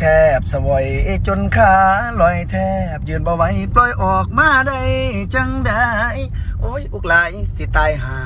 แทบสวยจนขาลอยแทบ ยืนบ่ไหวปล่อยออกมาได้จังได้ โอ้ยอุกหลายสิตายหา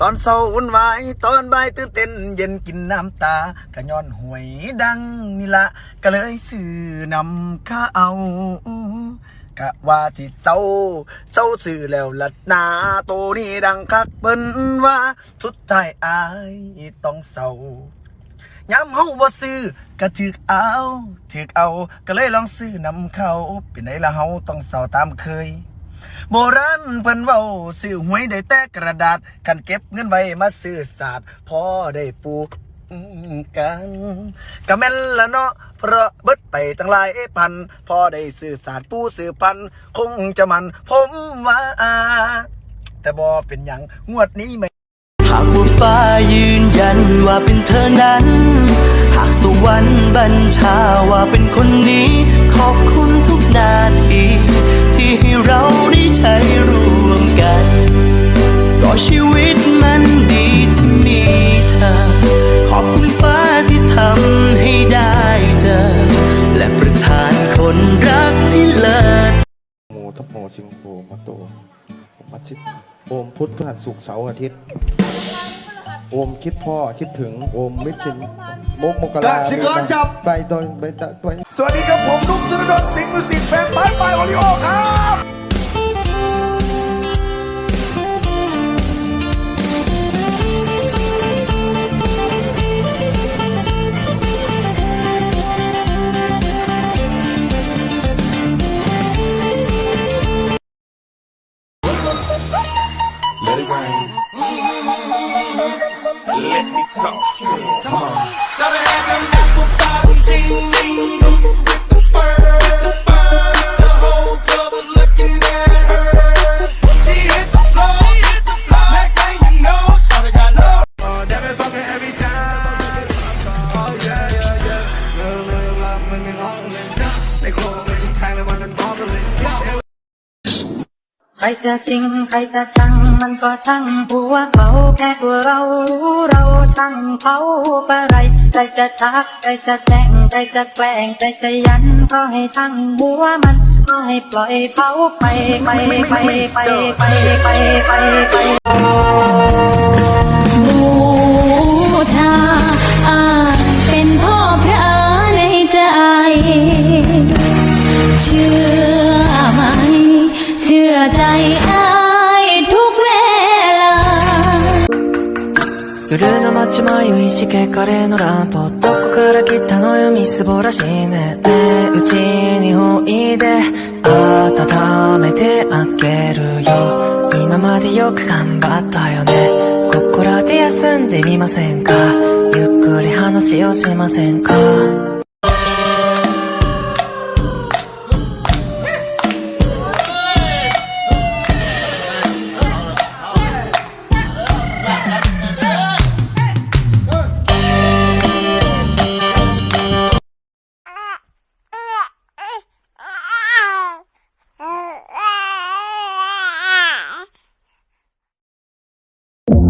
ตอนเศร้าวุ่นวายตอนบ่ายตื่นเต้นเย็นกินน้ำตากระย้อนหวยดังนี่ละก็เลยซื้อนำข้าเอากะว่าสิเศร้าเศร้าสื่อแล้วละนาโตนี่ดังคักเปิ้นว่า สุดท้ายอายต้องเศร้า ย้ำเฮาบ่ซื้อก็ถึกเอาถึกเอา ก็เลยลองซื้อนำเขาเป็นไงละเฮาต้องเศร้าตามเคย โบราณเพิ่นเว้าซื้อหวยได้แต่กระดาษกันเก็บเงินไว้มาซื้อศาสตร์พอได้ปลูกกันก็แม่นละเนาะเพราะเบิดไปตั้งหลายพัน พอได้ซื้อศาสตร์ปูซื้อพัน คงจะมันผมว่า แต่บ่เป็นหยังงวดนี้ไม่หากว่า ฟ้ายืนยันว่าเป็นเธอนั้น หากสวรรค์บัญชาว่าเป็นคนนี้ ขอบคุณทุกนาที ที่ให้เราได้ใช้ร่วมกัน ก็ชีวิตมันดีที่มีเธอ ขอบคุณฟ้าที่ทำให้ได้เจอ และประทานคนรักที่เลิศโมทับโมชิงโหมาโตมัชิโอมพุทธพฤหัสศุกร์เสาร์อาทิตย์ โอมคิดพ่อคิดถึงโอมมิชินมกมกราราศีกรจับใบดอยใบดอยใบสวัสดีครับผมนุ่มธนดลสิงห์มุสิกแฟนป้ายปลายโอริโอครับ 小子。 รจะจริงใครจะชังมันก็ช่างหัวเขาแค่ตัวเรารู้เราช่างเขาอะไรใครจะชักใครจะแซงใครจะแกล้งใครจะยันก็ให้ช่างบัวมันก็ให้ปล่อยเขาไปไปไปไปไปไปไป いしけカレーのランプどこから来たのよみすぼらしいねねうちにおいで温めてあげるよ。今までよく頑張ったよね。ここらで休んでみませんか？ゆっくり話をしませんか？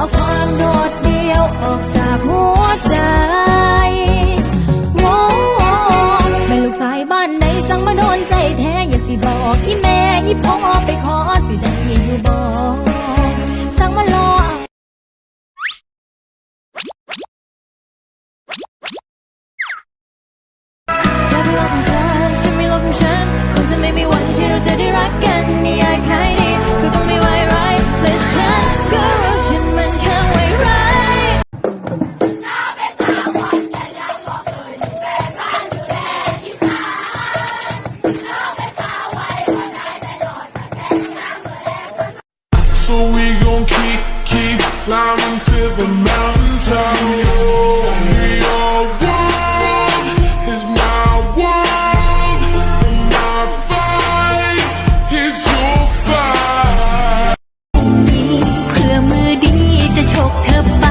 เอาความโดดเดี่ยวออกจากหัวใจโว้แม่ลูกสายบ้านไหนสั่งมาโดนใจแท้อย่าสิบอกอีแม่อีพ่อไปขอสิได้อยู่บอกสั่งมาลอเธอเป็นโลกของเธอฉันไม่โลกของฉันคงจะไม่มีวันที่เราจะได้รักกันนิยายแค่นี้ we gon' keep, keep climbing to the mountaintop. Oh, we all world is my world, and my fight is your fight. เพื่อมือดีจะฉกเธอไป